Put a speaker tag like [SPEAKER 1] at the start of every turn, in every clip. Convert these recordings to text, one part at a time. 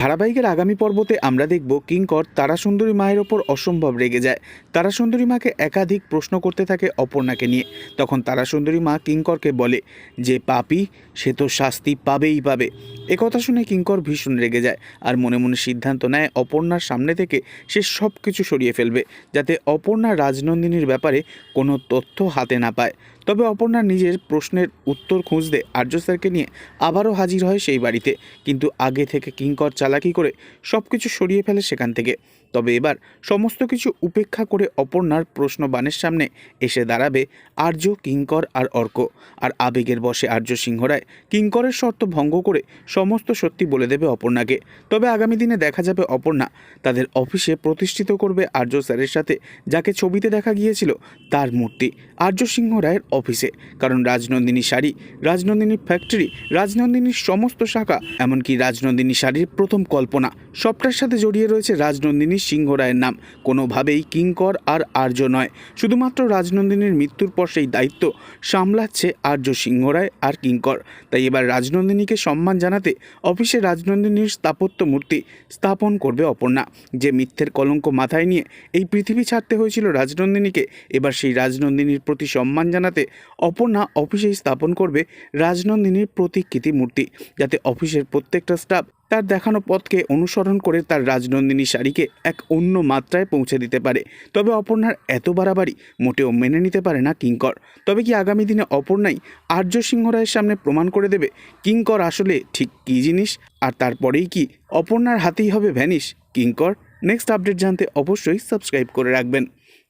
[SPEAKER 1] ধারাবাহিকের আগামী পর্বতে আমরা দেখব কিঙ্কর তারাসুন্দরী মায়ের ওপর অসম্ভব রেগে যায়। তারাসুন্দরী মাকে একাধিক প্রশ্ন করতে থাকে অপর্ণাকে নিয়ে। তখন তারাসুন্দরী মা কিঙ্করকে বলে, যে পাপি, সে তো শাস্তি পাবেই পাবে। একথা শুনে কিঙ্কর ভীষণ রেগে যায় আর মনে মনে সিদ্ধান্ত নেয় অপর্ণার সামনে থেকে সে সব কিছু সরিয়ে ফেলবে, যাতে অপর্ণা রাজনন্দিনীর ব্যাপারে কোনো তথ্য হাতে না পায়। তবে অপর্ণা নিজের প্রশ্নের উত্তর খুঁজতে আর্য স্যারকে নিয়ে আবারও হাজির হয় সেই বাড়িতে। কিন্তু আগে থেকে কিঙ্কর চালাকি করে সব কিছু সরিয়ে ফেলে সেখান থেকে। তবে এবার সমস্ত কিছু উপেক্ষা করে অপর্ণার প্রশ্ন বানের সামনে এসে দাঁড়াবে আর্য, কিঙ্কর আর অর্ক। আর আবেগের বসে আর্য সিংহ রায় কিঙ্করের শর্ত ভঙ্গ করে সমস্ত সত্যি বলে দেবে অপর্ণাকে। তবে আগামী দিনে দেখা যাবে অপর্ণা তাদের অফিসে প্রতিষ্ঠিত করবে আর্য স্যারের সাথে, যাকে ছবিতে দেখা গিয়েছিল তার মূর্তি, আর্য সিংহ রায়ের অফিসে। কারণ রাজনন্দিনী শাড়ি, রাজনন্দিনী ফ্যাক্টরি, রাজনন্দিনীর সমস্ত শাখা, এমনকি রাজনন্দিনী শাড়ির প্রথম কল্পনা। সবটার সাথে জড়িয়ে রয়েছে রাজনন্দিনী সিংহ রায়ের নাম। কোনোভাবেই কিঙ্কর আর আর্য নয়। শুধুমাত্র রাজনন্দিনীর মৃত্যুর পর সেই দায়িত্ব সামলাচ্ছে আর্য সিংহ রায় আর কিঙ্কর। তাই এবার রাজনন্দিনীকে সম্মান জানাতে অফিসে রাজনন্দিনীর স্থাপত্য মূর্তি স্থাপন করবে অপর্ণা। যে মিথ্যের কলঙ্ক মাথায় নিয়ে এই পৃথিবী ছাড়তে হয়েছিল রাজনন্দিনীকে, এবার সেই রাজনন্দিনীর প্রতি সম্মান জানাতে অপর্ণা অফিসেই স্থাপন করবে রাজনন্দিনীর প্রতিকৃতি মূর্তি। যাতে অফিসের প্রত্যেকটা স্টাফ তার দেখানো পথকে অনুসরণ করে তার রাজনন্দিনী শাড়িকে এক অন্য মাত্রায় পৌঁছে দিতে পারে। তবে অপর্ণার এত বাড়াবাড়ি মোটেও মেনে নিতে পারে না কিঙ্কর। তবে কি আগামী দিনে অপর্ণাই আর্য সিংহ রায়ের সামনে প্রমাণ করে দেবে কিঙ্কর আসলে ঠিক কী জিনিস? আর তারপরেই কি অপর্ণার হাতেই হবে ভ্যানিশ? কিঙ্কর, নেক্সট আপডেট জানতে অবশ্যই সাবস্ক্রাইব করে রাখবেন।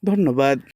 [SPEAKER 1] ধন্যবাদ।